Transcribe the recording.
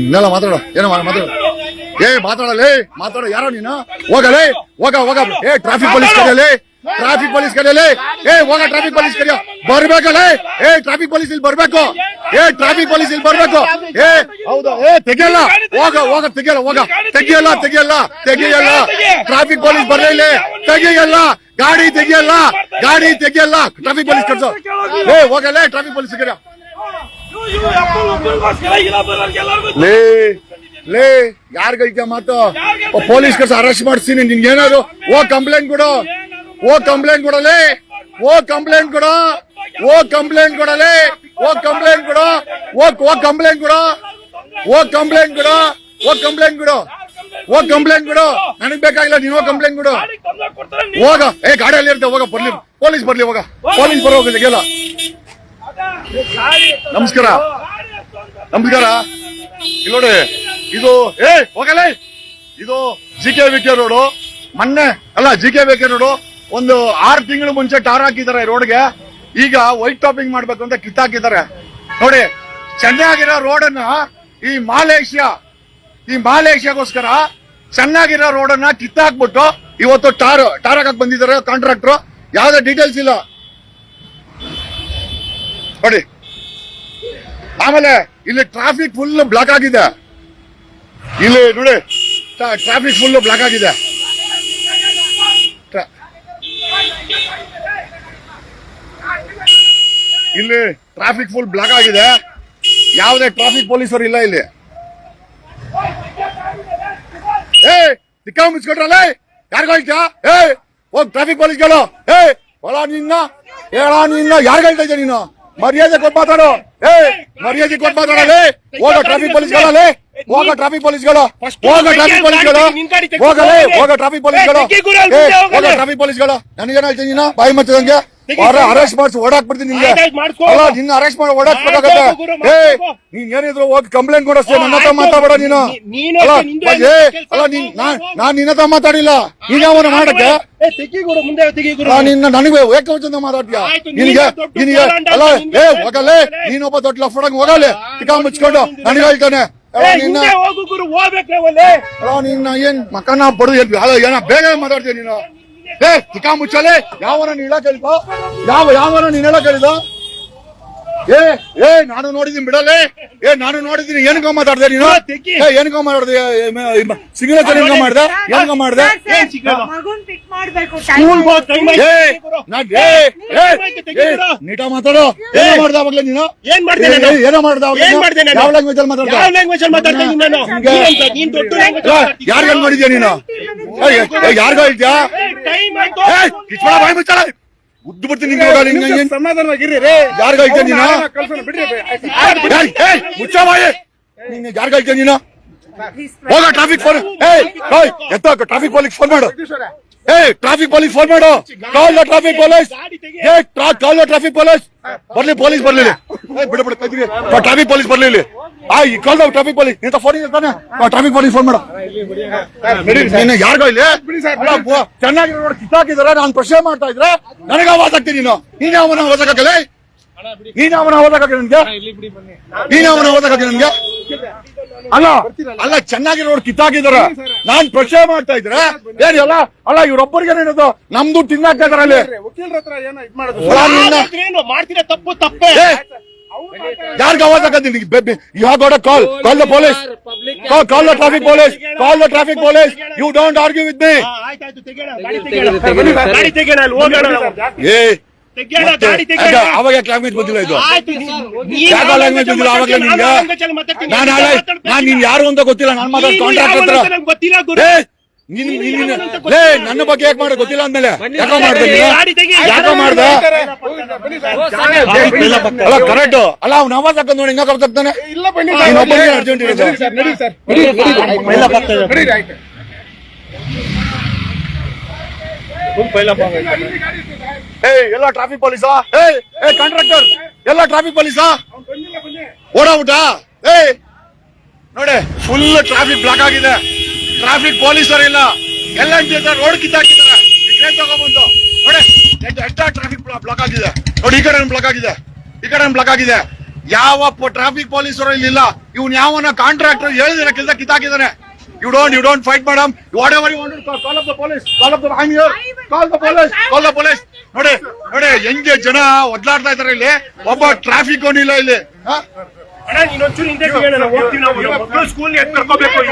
ಇನ್ನೆಲ್ಲ ಮಾತಾಡ. ಏನೋ ಮಾತಾಡೋ. ಏ ಮಾತಾಡಲೇ ಮಾತಾಡ. ಯಾರೋ ನೀನು? ಹೋಗಲೇ ಹೋಗ ಹೋಗ. ಏ ಟ್ರಾಫಿಕ್ ಪೊಲೀಸ್ ಕರೆಯಲೇ ಟ್ರಾಫಿಕ್ ಪೊಲೀಸ್ ಕರೆಯಲೇ ಏ, ಹೋಗ ಟ್ರಾಫಿಕ್ ಪೊಲೀಸ್ ಕರೆಯ ಬರ್ಬೇಕಲ್ಲ ಏ ಟ್ರಾಫಿಕ್ ಪೊಲೀಸ್ ಇಲ್ಲಿ ಬರ್ಬೇಕು. ಏ ಟ್ರಾಫಿಕ್ ಪೊಲೀಸ್ ಇಲ್ಲಿ ಬರ್ಬೇಕು. ಏ, ಹೌದು, ಏ, ತೆಗಿಯಲ್ಲ. ಹೋಗ ಹೋಗ, ತೆಗಿಯಲ್ಲ ಹೋಗ. ತೆಗಿಯಲ್ಲ ತೆಗಿಯಲ್ಲ ತೆಗಿಯಲ್ಲ. ಟ್ರಾಫಿಕ್ ಪೊಲೀಸ್ ಬರ್ಲೇ ಇಲ್ಲಿ. ತೆಗಿಯಲ್ಲ. ಗಾಡಿ ತೆಗಿಯಲ್ಲ. ಗಾಡಿ ತೆಗಿಯಲ್ಲ. ಟ್ರಾಫಿಕ್ ಪೊಲೀಸ್ ಕಟ್ಸೋ ಏ ಹೋಗಲ್ಲ ಟ್ರಾಫಿಕ್ ಪೊಲೀಸ್ ಕರೆಯ ಲೇ ಲೇ ಯಾರಿಗೈತೆ ಮಾತು? ಪೊಲೀಸ್ ಕರ್ಸ ಅರೆಸ್ಟ್ ಮಾಡಿಸ್ತೀನಿ ನಿನ್ಗೆ ಏನಾದ್ರು? ಓ ಕಂಪ್ಲೇಂಟ್ ಕೊಡು. ಓ ಕಂಪ್ಲೇಂಟ್ ಕೊಡಲೇ ಓ ಕಂಪ್ಲೇಂಟ್ ಕೊಡು. ಓ ಕಂಪ್ಲೇಂಟ್ ಕೊಡಲೇ ಓ ಕಂಪ್ಲೇಂಟ್ ಕೊಡು. ಓ ಓ ಕಂಪ್ಲೇಂಟ್ ಕೊಡು. ಓ ಕಂಪ್ಲೇಂಟ್ ಕೊಡು. ಓ ಕಂಪ್ಲೇಂಟ್ ಕೊಡು. ಓ ಕಂಪ್ಲೇಂಟ್ ಕೊಡು. ನನಗ್ ಬೇಕಾಗಿಲ್ಲ ನೀನು ಕಂಪ್ಲೇಂಟ್ ಕೊಡು. ಹೋಗ. ಏ ಗಾಡಿಯಲ್ಲಿ ಇರ್ತೆ ಹೋಗ ಬರ್ಲಿ. ಪೊಲೀಸ್ ಬರ್ಲಿ ಹೋಗ. ಪೊಲೀಸ್ ಬರೋ ಹೋಗಿಲ್ಲ ನಮಸ್ಕಾರ. ನಮಸ್ಕಾರ. ಇಲ್ಲಿ ನೋಡಿ, ಇದು, ಏ ಹೋಗಲ್ಲ ಇದು G K V K road. ಮೊನ್ನೆ, ಅಲ್ಲ, G K V K road. ಒಂದು ಆರು ತಿಂಗಳು ಮುಂಚೆ ಟಾರ್ ಹಾಕಿದ್ದಾರೆ ರೋಡ್ಗೆ. ಈಗ ವೈಟ್ ಟಾಪಿಂಗ್ ಮಾಡ್ಬೇಕು ಅಂತ ಕಿತ್ತಾಕಿದ್ದಾರೆ ನೋಡಿ, ಚೆನ್ನಾಗಿರೋ ರೋಡನ್ನ ಈ ಮಾಲೇಷ್ಯಾ, ಈ ಮಾಲೇಷ್ಯಾಗೋಸ್ಕರ ಚೆನ್ನಾಗಿರೋ ರೋಡನ್ನ ಕಿತ್ತಾಕ್ಬಿಟ್ಟು ಇವತ್ತು ಟಾರ್ ಟಾರ್ ಹಾಕಕ್ ಬಂದಿದ್ದಾರೆ ಕಾಂಟ್ರಾಕ್ಟ್ರು. ಯಾವ್ದೇ ಡೀಟೇಲ್ಸ್ ಇಲ್ಲ. ನೋಡಿ. ಆಮೇಲೆ ಇಲ್ಲಿ ಟ್ರಾಫಿಕ್ ಫುಲ್ ಬ್ಲಾಕ್ ಆಗಿದೆ. ಇಲ್ಲಿ ನೋಡಿ ಟ್ರಾಫಿಕ್ ಫುಲ್ ಬ್ಲಾಕ್ ಆಗಿದೆ. ಇಲ್ಲಿ ಟ್ರಾಫಿಕ್ ಫುಲ್ ಬ್ಲಾಕ್ ಆಗಿದೆ. ಯಾವುದೇ ಟ್ರಾಫಿಕ್ ಪೊಲೀಸರು ಇಲ್ಲ ಇಲ್ಲಿ. ಏ ದಿಕ್ಕ ಮುಚ್ಕೊಟ್ರಲ್ಲ ಯಾರ್ ಹೇಳ್ತೀಯ? ಏ ಹೋಗ್ ಟ್ರಾಫಿಕ್ ಪೊಲೀಸ್ಗಳು ಏ ಹೊಲ ನಿನ್ನ, ಹೇಳ ನಿನ್ನ, ಯಾರಿಗ ಹೇಳ್ತಾ ಇದ್ದೆ ನೀನು? ಮರ್ಯಾದೆ ಕೊಟ್ಟು ಮಾತಾಡು. ಏ ಮರ್ಯಾದೆ ಕೊಟ್ಟು ಮಾತಾಡಲೇ ಹೋಗ ಟ್ರಾಫಿಕ್ ಪೊಲೀಸ್ಗಳಲ್ಲೇ ಹೋಗ ಟ್ರಾಫಿಕ್ ಪೊಲೀಸ್ಗಳು ಹೋಗ ಟ್ರಾಫಿಕ್ ಪೊಲೀಸ್ಗಳು ಹೋಗಲೇ ಹೋಗ. ಟ್ರಾಫಿಕ್ ಪೊಲೀಸ್ಗಳು ಹೋಗ ಟ್ರಾಫಿಕ್ ಪೊಲೀಸ್ಗಳು ನನಗೇನು ಹೇಳ್ತೀನಿ ನೀನು? ಬಾಯಿ ಮಚ್ಚದಂಗೆ. ಅರೆಸ್ಟ್ ಮಾಡಿಸಿ ಓಡಾಕ್ ಬಿಡ್ತೀನಿ ನಿಮ್ಗೆ. ಅಲ್ಲ ನಿನ್ನ ಅರೆಸ್ಟ್ ಮಾಡಿ ಓಡಾಕ್ಬೇಕಾಗತ್ತೆ ಮಾಡ್ಕೊ, ಗುರು, ಏ. ನೀನ್ ಏನಿದ್ರು ಹೋಗಿ ಕಂಪ್ಲೇಂಟ್ ಕೊಡಷ್ಟೇ ನನ್ನ ಹತ್ರ ಮಾತಾಡ ನೀನು. ನೀನು ಅಲ್ಲ ಅಲ್ಲ ನೀನ್ ನಾನ್-. ನಿನ್ನ ಹತ್ರ ಮಾತಾಡಿಲ್ಲ. ನೀನ್ ಯಾವನ ಮಾಡಕ್ಕೆ? ನಿನ್ನ ನನಗೆ ಏಕವಚನ ಮಾತಾಡ್ತೀಯ? ನಿನ್ಗೆ ನೀನು ನಿನಗೆ ಅಲ್ಲ ಏ ಹೋಗಲೇ ನೀನೊಬ್ಬ ದೊಡ್ಡ ಲಫಡಂಗ್ ಹೋಗಲೇ ಟಿಕಾ ಮುಚ್ಕೊಂಡು. ನನಗೆ ಹೇಳ್ತಾನೆ. ನಿನ್ನ ಏನ್ ಮಕ್ಕನ ಬಡದು ಏನ ಬೇಗ ಮಾತಾಡ್ತೀಯ ನೀನು? ಏ ಚಿಕ್ಕ ಮುಚ್ಚಲೆ ಯಾವನ ನೀನ್ ಹೇಳಕ್ ಹೇಳಿದ ಯಾವ ಯಾವನ ನೀನೆಲ್ಲ ಹೇಳಕ್ ಏ ಏ ನಾನು ನೋಡಿದೀನಿ ಬಿಡಲೆ. ಏ ನಾನು ನೋಡಿದೀನಿ ಏನಕ್ಕ ಮಾತಾಡ್ದೆ ನೀನು. ಏ ಏನಕ್ಕ ಮಾಡ್ದೆ? ಸಿಗ್ನೇಚರ್ ಏನಕ್ಕ ಮಾಡ್ದೆ? ಏನಕ್ಕ ಮಾಡ್ದೆ ನೀಟ ಮಾತಾಡೋ. ಏನ್ ಮಾಡ್ದೆ ಅವಾಗ್ಲೇ ನೀನು? ಏನ್ ಮಾಡ್ದೆ ಏನೋ ಮಾಡ್ದೆ? ಯಾವ ಲ್ಯಾಂಗ್ವೇಜ್ ಅಲ್ಲಿ ಮಾತಾಡ್ದೆ? ಯಾವ language ಅಲ್ಲಿ ಮಾತಾಡ್ತಾ ನೀನು. ಯಾರ್ಗ ಮಾಡಿದ್ಯಾ ನೀನು? ಯಾರಿಗ ಹೇಳ್ತೀಯಾ? Time ಆಯ್ತು. ಕಿಚ್ಬೇಡ ಬಾಯಿ ಮುಚ್ಚಾಳ. ಉದ್ದು ಬರ್ತೀನಿ ನಿಂಗೆ ಇವಾಗ ನಿಂಗೆ ಏನ್- ಸಮಾಧಾನವಾಗಿರಿ ರೀ. ಯಾರ್ಗ ಹೇಳ್ತೀಯ ನೀನು? ಕಳ್ಸೋಣ ಬಿಡ್ರಿ ಏಯ್, ಏಯ್, ಮುಚ್ಚ ಬಾಯಿ. ನೀನು ಯಾರ್ಗ ಹೇಳ್ತೀಯ ನೀನು? ಹೋಗ ಟ್ರಾಫಿಕ್ ಫೋನ್ ಏಯ್ ಟ್ರಾಫಿಕ್ ಪೊಲೀಸ್ ಫೋನ್ ಮಾಡು. ಏಯ್ ಟ್ರಾಫಿಕ್ ಪೊಲೀಸ್ ಫೋನ್ ಮಾಡು. ಕಾಲ್ ಟ್ರಾಫಿಕ್ ಪೊಲೀಸ್ ಏ ಕಾಲ್ ಟ್ರಾಫಿಕ್ ಪೊಲೀಸ್ ಬರ್ಲಿ ಪೊಲೀಸ್ ಬರ್ಲಿ. ಬಿಡ ಬಿಡು ಟ್ರಾಫಿಕ್ ಪೊಲೀಸ್ ಬರ್ಲಿ ಇಲ್ಲಿ. ಆ ಈ ಕಾಲ್ ಟ್ರಾಫಿಕ್ ಪೊಲೀಸ್ ನಿಂತ ಫೋನ್ ಇರ್ತಾನೆ ಟ್ರಾಫಿಕ್ ಪೊಲೀಸ್ ಫೋನ್ ಮಾಡು. ನೀನು ಯಾರಿಗೋ ಇಲ್ಲಿ? ಚೆನ್ನಾಗಿ ನೋಡಿ ಕಿತ್ತಾಕಿದಾರೆ ನಾನು ಪ್ರಶ್ನೆ ಮಾಡ್ತಾ ಇದ್ರೆ ನನಗೆ ಆವಾಸ ಆಗ್ತೀನಿ ನೀನು. ನೀನ್ ಅವನ ಆವಾಸ ಹಾಕಲ್ಲ ನೀನ್ ಅವನ ಆವಾಸ ಹಾಕಿ ನನ್ಗೆ? ನೀನ್ ಅವನ ಆವಾಸ ಹಾಕಿ ನನ್ಗೆ? ಅಲ್ಲ ಅಲ್ಲ. ಚೆನ್ನಾಗಿ ನೋಡಿ ಕಿತ್ತಾಕಿದಾರೆ ನಾನ್ ಪ್ರಶ್ನೆ ಮಾಡ್ತಾ ಇದ್ರೆ ಏನ್ ಅಲ್ಲ ಅಲ್ಲ ಇವ್ರೊಬ್ಬರಿಗೆ ಏನದು? ನಮ್ದು ತಿನ್ನಾಕ್ತಾ ಇದಾರೆ ಅಲ್ಲಿ. ವಕೀಲರ ಹತ್ರ ಏನೋ ಇದ್ ಮಾಡೋದು ತಪ್ಪು ತಪ್ಪೇ. ಯಾರ್ಗ you have got call call the police call the traffic police call the traffic police you don't argue with me ಏ ಅವಾಗ ಲ್ಯಾಂಗ್ವೇಜ್ ಬಂದಿಲ್ಲ ಇದು ಯಾವ ಲ್ಯಾಂಗ್ವೇಜ್ ಬಂದಿಲ್ಲ ನಿಮ್ಗೆ ನಾನು ನೀನ್ ನಾನ್ ಯಾರು ಅಂತ ಗೊತ್ತಿಲ್ಲ ನಾನು ಮಾತ್ರ ಕಾಂಟ್ರಾಕ್ಟ್ ಹತ್ರ. ಏ ನೀನ್ ನೀನ್ ನೀನ್- ನನ್ನ ಬಗ್ಗೆ ಯಾಕೆ ಮಾಡೋದು ಗೊತ್ತಿಲ್ಲ ಅಂದ್ಮೇಲೆ ಯಾಕೋ ಮಾಡ್ದೆ ಯಾಕೋ ಮಾಡ್ದೆ ಅಲ್ಲ ಕರೆಕ್ಟ್ ಅಲ್ಲ ಅವ್ನ ಅವಾಜ್ ಹಾಕೊಂಡ್ ನೋಡಿ ಹಿಂಗ ಕರ್ತಾನೆ ಅರ್ಜೆಂಟ್ ಇರೋದು ಸರ್ ಏ ಎಲ್ಲ ಟ್ರಾಫಿಕ್ ಪೊಲೀಸಾ ಏ ಏ ಕಾಂಟ್ರಾಕ್ಟರ್ ಎಲ್ಲ ಟ್ರಾಫಿಕ್ ಪೊಲೀಸಾ ಓಡಾಬಿಟ್ಟ ಏ ನೋಡಿ ಫುಲ್ ಟ್ರಾಫಿಕ್ ಬ್ಲಾಕ್ ಆಗಿದೆ. ಟ್ರಾಫಿಕ್ ಪೊಲೀಸರು ಇಲ್ಲ. ಎಲ್ಲ ರೋಡ್ ಕಿತ್ತಾಕಿದ್ದಾರೆ ಟ್ರೈನ್ ತಗೊಂಡ್ಬಂದು. ನೋಡಿ ಎಷ್ಟ ಟ್ರಾಫಿಕ್ ಬ್ಲಾಕ್ ಆಗಿದೆ. ನೋಡಿ, ಈ ಕಡೆ ಬ್ಲಾಕ್ ಆಗಿದೆ. ಈ ಕಡೆ ಬ್ಲಾಕ್ ಆಗಿದೆ. ಯಾವ ಟ್ರಾಫಿಕ್ ಪೊಲೀಸರು ಇಲ್ಲಿಲ್ಲ ಇವ್ನು ಯಾವನ ಕಾಂಟ್ರಾಕ್ಟರ್ ಹೇಳಿದ್ರೆ ಕೆಲಸ ಕಿತ್ತಾಕಿದಾನೆ you don't you don't fight madam whatever you want call of the police call of the I here call the police call the police ನೋಡಿ ನೋಡಿ ಹೆಂಗೆ ಜನ ಒದ್ಲಾಡ್ತಾ ಇದಾರೆ ಇಲ್ಲಿ ಒಬ್ಬ ಟ್ರಾಫಿಕ್ ಅವನಿಲ್ಲ ಇಲ್ಲಿ ಅಣ್ಣ ನೀನೊಂಚೂರು ಹಿಂದೆ ಹೋಗ್ತೀವಿ ನಾವು ಸ್ಕೂಲ್ ಎತ್ ಕರ್ಕೋಬೇಕು